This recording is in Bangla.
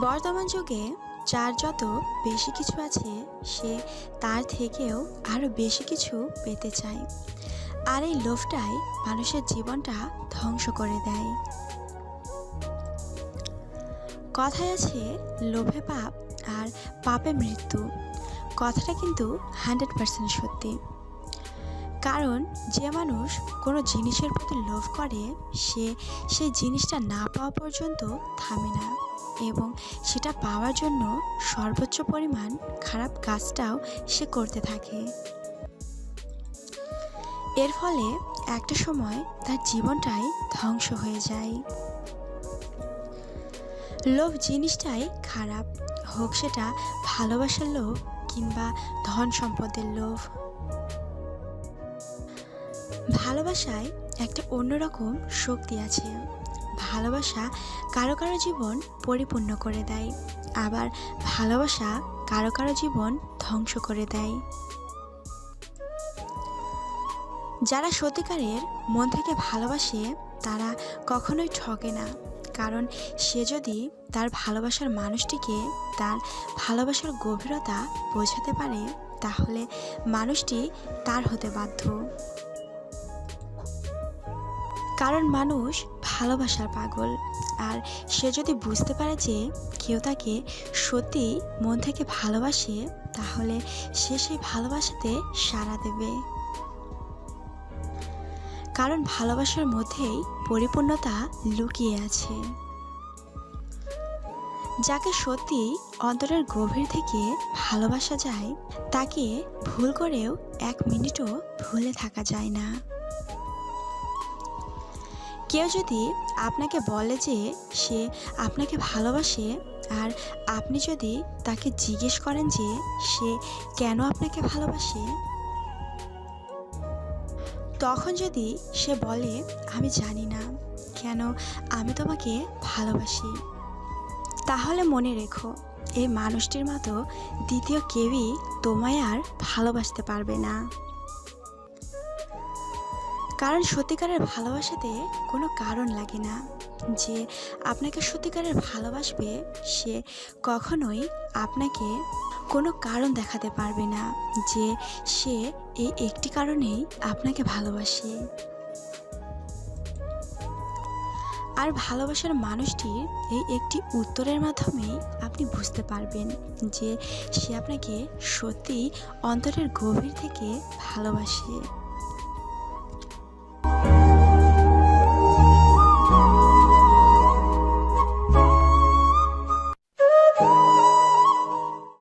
বর্তমান যুগে যার যত বেশি কিছু আছে, সে তার থেকেও আরও বেশি কিছু পেতে চায়। আর এই লোভটাই মানুষের জীবনটা ধ্বংস করে দেয়। কথায় আছে, লোভে পাপ আর পাপে মৃত্যু। কথাটা কিন্তু হান্ড্রেড পার্সেন্ট সত্যি। কারণ যে মানুষ কোনো জিনিসের প্রতি লোভ করে, সে সেই জিনিসটা না পাওয়া পর্যন্ত থামে না এবং সেটা পাওয়ার জন্য সর্বোচ্চ পরিমাণ খারাপ কাজটাও সে করতে থাকে। এর ফলে একটা সময় তার জীবনটাই ধ্বংস হয়ে যায়। লোভ জিনিসটাই খারাপ, হোক সেটা ভালোবাসার লোভ কিংবা ধন সম্পদের লোভ। ভালোবাসায় একটা অন্যরকম শক্তি আছে। ভালোবাসা কারও কারও জীবন পরিপূর্ণ করে দেয়। আবার ভালোবাসা কারও কারও জীবন ধ্বংস করে দেয়। যারা সত্যিকারের মন থেকে ভালোবাসে, তারা কখনোই ঠকে না। কারণ সে যদি তার ভালোবাসার মানুষটিকে তার ভালোবাসার গভীরতা বোঝাতে পারে, তাহলে মানুষটি তার হতে বাধ্য। কারণ মানুষ ভালোবাসার পাগল। আর সে যদি বুঝতে পারে যে কেউ তাকে সত্যি মন থেকে ভালোবাসে, তাহলে সে সেই ভালোবাসাতে সাড়া দেবে। কারণ ভালোবাসার মধ্যেই পরিপূর্ণতা লুকিয়ে আছে। যাকে সত্যি অন্তরের গভীর থেকে ভালোবাসা যায়, তাকে ভুল করেও এক মিনিটও ভুলে থাকা যায় না। কেউ যদি আপনাকে বলে যে সে আপনাকে ভালোবাসে আর আপনি যদি তাকে জিজ্ঞেস করেন যে সে কেন আপনাকে ভালোবাসে, তখন যদি সে বলে, আমি জানি না কেন আমি তোমাকে ভালোবাসি, তাহলে মনে রেখো, এই মানুষটির মতো দ্বিতীয় কেউই তোমায় আর ভালোবাসতে পারবে না। কারণ সত্যিকারের ভালোবাসাতে কোনো কারণ লাগে না। যে আপনাকে সত্যিকারের ভালোবাসবে, সে কখনোই আপনাকে কোনো কারণ দেখাতে পারবে না। যে সে এই একটি কারণেই আপনাকে ভালোবাসে। আর ভালোবাসার মানুষটির এই একটি উত্তরের মাধ্যমেই আপনি বুঝতে পারবেন যে সে আপনাকে সত্যিই অন্তরের গভীর থেকে ভালোবাসে।